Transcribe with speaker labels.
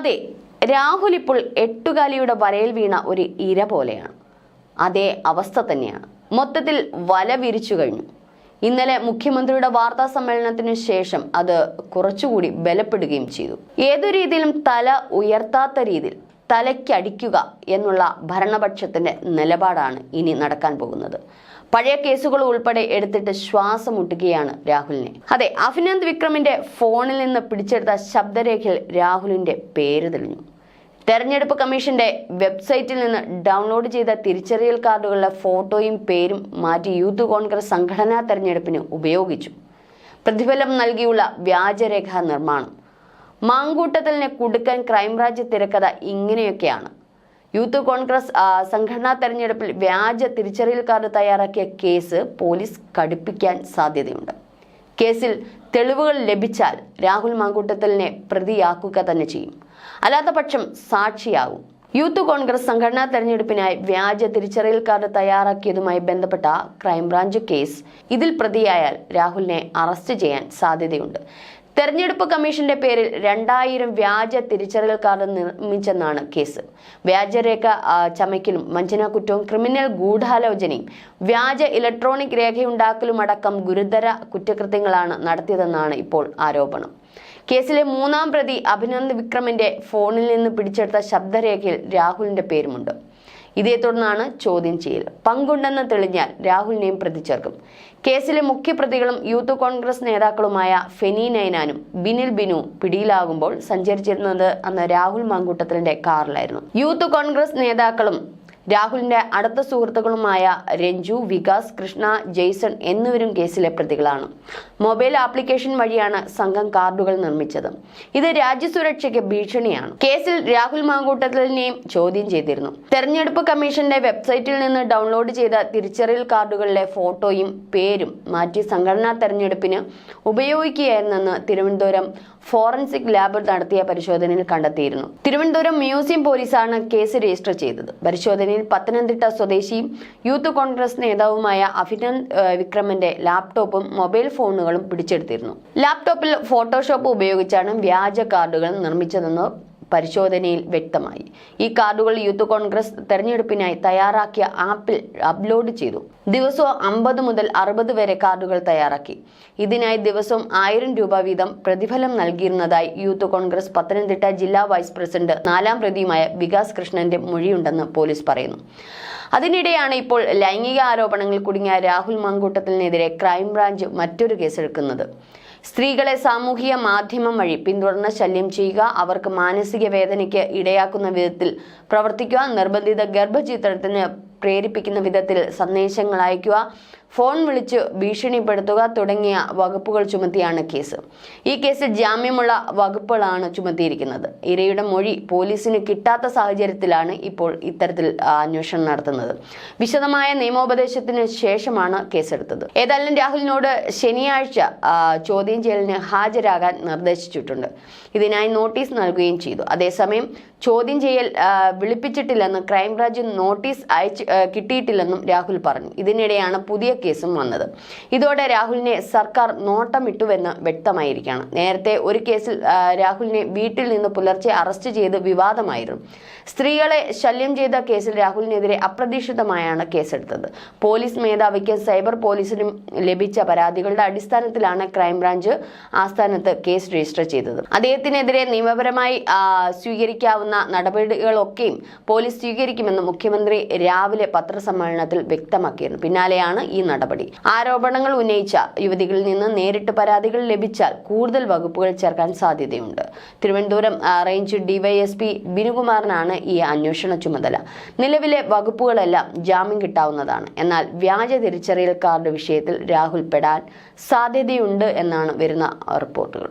Speaker 1: അതെ രാഹുൽ ഇപ്പോൾ എട്ടുകാലിയുടെ വലയിൽ വീണ ഒരു ഇര പോലെയാണ്. അതേ അവസ്ഥ തന്നെയാണ്. മൊത്തത്തിൽ വല വിരിച്ചു കഴിഞ്ഞു. ഇന്നലെ മുഖ്യമന്ത്രിയുടെ വാർത്താ സമ്മേളനത്തിന് ശേഷം അത് കുറച്ചുകൂടി ബലപ്പെടുകയും ചെയ്തു. ഏതു രീതിയിലും തല ഉയർത്താത്ത രീതിയിൽ തലയ്ക്കടിക്കുക എന്നുള്ള ഭരണപക്ഷത്തിന്റെ നിലപാടാണ് ഇനി നടക്കാൻ പോകുന്നത്. പഴയ കേസുകൾ ഉൾപ്പെടെ എടുത്തിട്ട് ശ്വാസം മുട്ടുകയാണ് രാഹുലിനെ. അതെ അഭിനന്ദ് വിക്രമിന്റെ ഫോണിൽ നിന്ന് പിടിച്ചെടുത്ത ശബ്ദരേഖയിൽ രാഹുലിന്റെ പേര് തെളിഞ്ഞു. തെരഞ്ഞെടുപ്പ് കമ്മീഷന്റെ വെബ്സൈറ്റിൽ നിന്ന് ഡൗൺലോഡ് ചെയ്ത തിരിച്ചറിയൽ കാർഡുകളുടെ ഫോട്ടോയും പേരും മാറ്റി യൂത്ത് കോൺഗ്രസ് സംഘടനാ തെരഞ്ഞെടുപ്പിന് ഉപയോഗിച്ചു. പ്രതിഫലം നൽകിയുള്ള വ്യാജരേഖാ നിർമ്മാണം. മാങ്കൂട്ടത്തിലിനെ കുടുക്കാൻ ക്രൈംബ്രാഞ്ച് തിരക്കഥ ഇങ്ങനെയൊക്കെയാണ്. യൂത്ത് കോൺഗ്രസ് സംഘടനാ തെരഞ്ഞെടുപ്പിൽ വ്യാജ തിരിച്ചറിയൽ കാർഡ് തയ്യാറാക്കിയ കേസ് പോലീസ് കടുപ്പിക്കാൻ സാധ്യതയുണ്ട്. കേസിൽ തെളിവുകൾ ലഭിച്ചാൽ രാഹുൽ മാങ്കൂട്ടത്തലിനെ പ്രതിയാക്കുക തന്നെ ചെയ്യും. അല്ലാത്ത പക്ഷം സാക്ഷിയാകും. യൂത്ത് കോൺഗ്രസ് സംഘടനാ തെരഞ്ഞെടുപ്പിനായി വ്യാജ തിരിച്ചറിയൽ കാർഡ് തയ്യാറാക്കിയതുമായി ബന്ധപ്പെട്ട ക്രൈംബ്രാഞ്ച് കേസ് ഇതിൽ പ്രതിയായാൽ രാഹുലിനെ അറസ്റ്റ് ചെയ്യാൻ സാധ്യതയുണ്ട്. തെരഞ്ഞെടുപ്പ് കമ്മീഷന്റെ പേരിൽ രണ്ടായിരം വ്യാജ തിരിച്ചറിയൽ കാർഡ് നിർമ്മിച്ചെന്നാണ് കേസ്. വ്യാജരേഖ ചമയ്ക്കലും വഞ്ചനാകുറ്റവും ക്രിമിനൽ ഗൂഢാലോചനയും വ്യാജ ഇലക്ട്രോണിക് രേഖയുണ്ടാക്കലും അടക്കം ഗുരുതര കുറ്റകൃത്യങ്ങളാണ് നടത്തിയതെന്നാണ് ഇപ്പോൾ ആരോപണം. കേസിലെ മൂന്നാം പ്രതി അഭിനന്ദ് വിക്രമിന്റെ ഫോണിൽ നിന്ന് പിടിച്ചെടുത്ത ശബ്ദരേഖയിൽ രാഹുലിന്റെ പേരുമുണ്ട്. ഇതേ തുടർന്നാണ് ചോദ്യം ചെയ്യൽ. പങ്കുണ്ടെന്ന് തെളിഞ്ഞാൽ രാഹുലിനെയും പ്രതി ചേർക്കും കേസിലെ മുഖ്യപ്രതികളും യൂത്ത് കോൺഗ്രസ് നേതാക്കളുമായ ഫെനി നൈനാനും ബിനിൽ ബിനു പിടിയിലാകുമ്പോൾ സഞ്ചരിച്ചിരുന്നത് അന്ന് രാഹുൽ മാങ്കൂട്ടത്തിലിന്റെ കാറിലായിരുന്നു. യൂത്ത് കോൺഗ്രസ് നേതാക്കളും രാഹുലിന്റെ അടുത്ത സുഹൃത്തുക്കളുമായ രഞ്ജു വികാസ് കൃഷ്ണ ജെയ്സൺ എന്നിവരും കേസിലെ പ്രതികളാണ്. മൊബൈൽ ആപ്ലിക്കേഷൻ വഴിയാണ് സംഘം കാർഡുകൾ നിർമ്മിച്ചത്. ഇത് രാജ്യസുരക്ഷയ്ക്ക് ഭീഷണിയാണ്. കേസിൽ രാഹുൽ മാങ്കൂട്ടത്തിലിനെയും ചോദ്യം ചെയ്തിരുന്നു. തെരഞ്ഞെടുപ്പ് കമ്മീഷന്റെ വെബ്സൈറ്റിൽ നിന്ന് ഡൗൺലോഡ് ചെയ്ത തിരിച്ചറിയൽ കാർഡുകളിലെ ഫോട്ടോയും പേരും മാറ്റി സംഘടനാ തെരഞ്ഞെടുപ്പിന് ഉപയോഗിക്കുകയായിരുന്നെന്ന് തിരുവനന്തപുരം ഫോറൻസിക് ലാബ് നടത്തിയ പരിശോധനയിൽ കണ്ടെത്തിയിരുന്നു. തിരുവനന്തപുരം മ്യൂസിയം പോലീസാണ് കേസ് രജിസ്റ്റർ ചെയ്തത്. പരിശോധനയിൽ പത്തനംതിട്ട സ്വദേശിയും യൂത്ത് കോൺഗ്രസ് നേതാവുമായ അഭിനന്ദ് വിക്രമന്റെ ലാപ്ടോപ്പും മൊബൈൽ ഫോണുകളും പിടിച്ചെടുത്തിരുന്നു. ലാപ്ടോപ്പിൽ ഫോട്ടോഷോപ്പ് ഉപയോഗിച്ചാണ് വ്യാജ കാർഡുകൾ നിർമ്മിച്ചതെന്ന് പരിശോധനയിൽ വ്യക്തമായി. ഈ കാർഡുകൾ യൂത്ത് കോൺഗ്രസ് തെരഞ്ഞെടുപ്പിനായി തയ്യാറാക്കിയ ആപ്പിൽ അപ്ലോഡ് ചെയ്തു. ദിവസവും അമ്പത് മുതൽ അറുപത് വരെ കാർഡുകൾ തയ്യാറാക്കി. ഇതിനായി ദിവസവും ആയിരം രൂപ വീതം പ്രതിഫലം നൽകിയിരുന്നതായി യൂത്ത് കോൺഗ്രസ് പത്തനംതിട്ട ജില്ലാ വൈസ് പ്രസിഡന്റ് നാലാം പ്രതിയുമായ വികാസ് കൃഷ്ണന്റെ മൊഴിയുണ്ടെന്ന് പോലീസ് പറയുന്നു. അതിനിടെയാണ് ഇപ്പോൾ ലൈംഗിക ആരോപണങ്ങൾ കുടുങ്ങിയ രാഹുൽ മങ്കൂട്ടത്തിനെതിരെ ക്രൈംബ്രാഞ്ച് മറ്റൊരു കേസെടുക്കുന്നത്. സ്ത്രീകളെ സാമൂഹിക മാധ്യമം വഴി പിന്തുടർന്ന് ശല്യം ചെയ്യുക അവർക്ക് മാനസിക വേദനയ്ക്ക് ഇടയാക്കുന്ന വിധത്തിൽ പ്രവർത്തിക്കുക നിർബന്ധിത ഗർഭചിത്രത്തിന് പ്രേരിപ്പിക്കുന്ന വിധത്തിൽ സന്ദേശങ്ങൾ അയക്കുക ഫോൺ വിളിച്ച് ഭീഷണിപ്പെടുത്തുക തുടങ്ങിയ വകുപ്പുകൾ ചുമത്തിയാണ് കേസ്. ഈ കേസിൽ ജാമ്യമുള്ള വകുപ്പുകളാണ് ചുമത്തിയിരിക്കുന്നത്. ഇരയുടെ മൊഴി പോലീസിന് കിട്ടാത്ത സാഹചര്യത്തിലാണ് ഇപ്പോൾ ഇത്തരത്തിൽ അന്വേഷണം നടത്തുന്നത്. വിശദമായ നിയമോപദേശത്തിന് ശേഷമാണ് കേസെടുത്തത്. ഏതായാലും രാഹുലിനോട് ശനിയാഴ്ച ചോദ്യം ചെയ്യലിന് ഹാജരാകാൻ നിർദ്ദേശിച്ചിട്ടുണ്ട്. ഇതിനായി നോട്ടീസ് നൽകുകയും ചെയ്തു. അതേസമയം ചോദ്യം ചെയ്യൽ വിളിപ്പിച്ചിട്ടില്ലെന്ന് ക്രൈംബ്രാഞ്ച് നോട്ടീസ് അയച്ച് കിട്ടിയിട്ടില്ലെന്നും രാഹുൽ പറഞ്ഞു. ഇതിനിടെയാണ് പുതിയ കേസും വന്നത്. ഇതോടെ രാഹുലിനെ സർക്കാർ നോട്ടമിട്ടുവെന്ന് വ്യക്തമായിരിക്കുകയാണ്. നേരത്തെ ഒരു കേസിൽ രാഹുലിനെ വീട്ടിൽ നിന്ന് പുലർച്ചെ അറസ്റ്റ് ചെയ്ത് വിവാദമായിരുന്നു. സ്ത്രീകളെ ശല്യം ചെയ്ത കേസിൽ രാഹുലിനെതിരെ അപ്രതീക്ഷിതമായാണ് കേസെടുത്തത്. പോലീസ് മേധാവിക്ക് സൈബർ പോലീസിനും ലഭിച്ച പരാതികളുടെ അടിസ്ഥാനത്തിലാണ് ക്രൈംബ്രാഞ്ച് ആസ്ഥാനത്ത് കേസ് രജിസ്റ്റർ ചെയ്തത്. അദ്ദേഹത്തിനെതിരെ നിയമപരമായി സ്വീകരിക്കാവുന്ന നടപടികളൊക്കെയും പോലീസ് സ്വീകരിക്കുമെന്ന് മുഖ്യമന്ത്രി രാവിലെ പത്രസമ്മേളനത്തിൽ വ്യക്തമാക്കിയിരുന്നു. പിന്നാലെയാണ് ഈ നടപടി. ആരോപണങ്ങൾ ഉന്നയിച്ച യുവതികളിൽ നിന്ന് നേരിട്ട് പരാതികൾ ലഭിച്ചാൽ കൂടുതൽ വകുപ്പുകൾ ചേർക്കാൻ സാധ്യതയുണ്ട്. തിരുവനന്തപുരം റേഞ്ച് ഡിവൈഎസ്പി ബിനുകുമാറിനാണ് ഈ അന്വേഷണ ചുമതല. നിലവിലെ വകുപ്പുകളെല്ലാം ജാമ്യം കിട്ടാവുന്നതാണ്. എന്നാൽ വ്യാജ തിരിച്ചറിയൽ കാർഡ് വിഷയത്തിൽ രാഹുൽ പെടാൻ സാധ്യതയുണ്ട് എന്നാണ് വരുന്ന റിപ്പോർട്ടുകൾ.